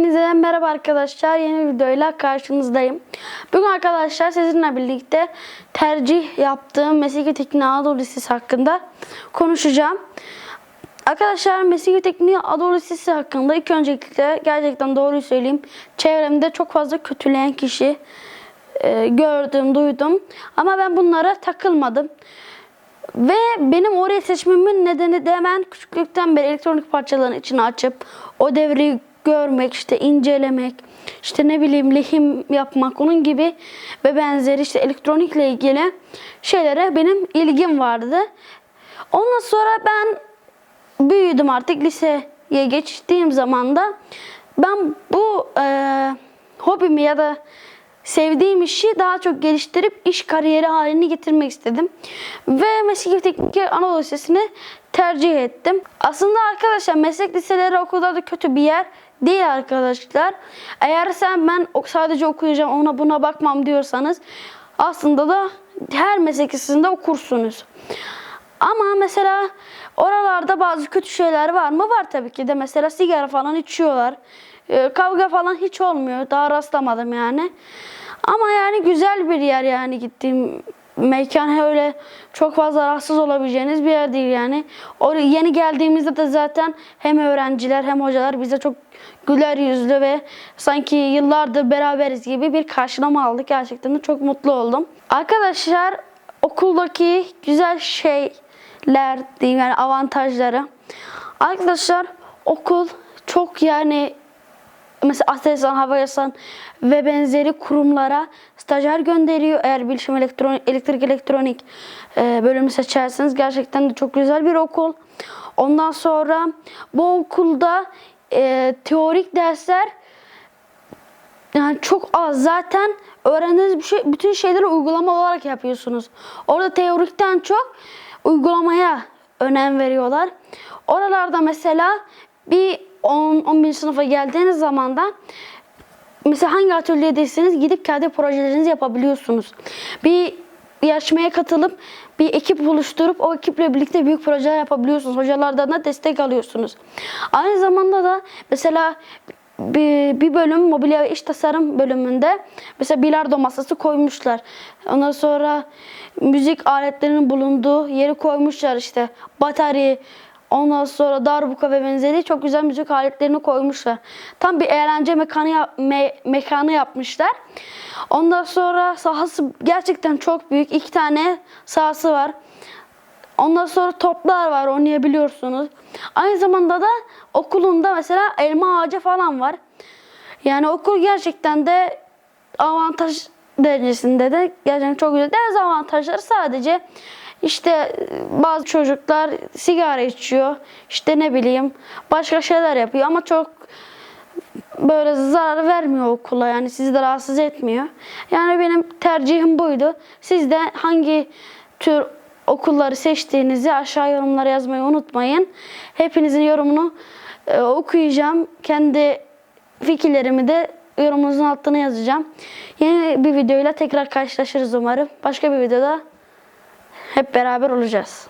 Hepinize merhaba arkadaşlar. Yeni bir videoyla karşınızdayım. Bugün arkadaşlar sizinle birlikte tercih yaptığım Mesleki Tekniği Anadolu Lisesi hakkında konuşacağım. Arkadaşlar Mesleki Tekniği Anadolu Lisesi hakkında ilk öncelikle gerçekten doğruyu söyleyeyim. Çevremde çok fazla kötüleyen kişi e, gördüm, duydum. Ama ben bunlara takılmadım. Ve benim orayı seçmemin nedeni de hemen küçüklükten beri elektronik parçaların içine açıp o devreyi görmek, işte incelemek, işte ne bileyim lehim yapmak, onun gibi ve benzeri işte elektronikle ilgili şeylere benim ilgim vardı. Ondan sonra ben büyüdüm artık liseye geçtiğim zaman da ben bu e, hobimi ya da sevdiğim işi daha çok geliştirip iş kariyeri haline getirmek istedim. Ve Meslek Teknik Anadolu Lisesi'ni tercih ettim. Aslında arkadaşlar meslek liseleri o kadar da kötü bir yer değil arkadaşlar. Eğer sen ben sadece okuyacağım ona buna bakmam diyorsanız aslında da her meslek lisesinde okursunuz. Ama mesela oralarda bazı kötü şeyler var mı? Var tabii ki de. Mesela sigara falan içiyorlar. Ee, kavga falan hiç olmuyor. Daha rastlamadım yani. Ama yani güzel bir yer yani gittiğim mekan öyle çok fazla rahatsız olabileceğiniz bir yer değil yani. Oraya yeni geldiğimizde de zaten hem öğrenciler hem hocalar bize çok güler yüzlü ve sanki yıllardır beraberiz gibi bir karşılama aldık. Gerçekten de çok mutlu oldum. Arkadaşlar okuldaki güzel şeyler diyeyim yani avantajları. Arkadaşlar okul çok yani mesela Aselsan, Havelsan ve benzeri kurumlara stajyer gönderiyor. Eğer bilişim elektronik, elektrik elektronik e, bölümü seçerseniz gerçekten de çok güzel bir okul. Ondan sonra bu okulda e, teorik dersler yani çok az. Zaten öğrendiğiniz bir şey, bütün şeyleri uygulama olarak yapıyorsunuz. Orada teorikten çok uygulamaya önem veriyorlar. Oralarda mesela bir 10 11 sınıfa geldiğiniz zaman da mesela hangi atölyedeyseniz gidip kendi projelerinizi yapabiliyorsunuz. Bir yarışmaya katılıp bir ekip oluşturup o ekiple birlikte büyük projeler yapabiliyorsunuz. Hocalardan da destek alıyorsunuz. Aynı zamanda da mesela bir, bir bölüm mobilya ve iş tasarım bölümünde mesela bilardo masası koymuşlar. Ondan sonra müzik aletlerinin bulunduğu yeri koymuşlar işte batarya, Ondan sonra darbuka ve benzeri çok güzel müzik aletlerini koymuşlar. Tam bir eğlence mekanı, yap- me- mekanı yapmışlar. Ondan sonra sahası gerçekten çok büyük. İki tane sahası var. Ondan sonra toplar var oynayabiliyorsunuz. Aynı zamanda da okulunda mesela elma ağacı falan var. Yani okul gerçekten de avantaj derecesinde de gerçekten çok güzel. Dezavantajları sadece işte e, bazı çocuklar sigara içiyor. işte ne bileyim başka şeyler yapıyor ama çok böyle zarar vermiyor okula yani sizi de rahatsız etmiyor. Yani benim tercihim buydu. Siz de hangi tür okulları seçtiğinizi aşağı yorumlara yazmayı unutmayın. Hepinizin yorumunu e, okuyacağım. Kendi fikirlerimi de yorumunuzun altına yazacağım. Yeni bir videoyla tekrar karşılaşırız umarım. Başka bir videoda hep beraber olacağız.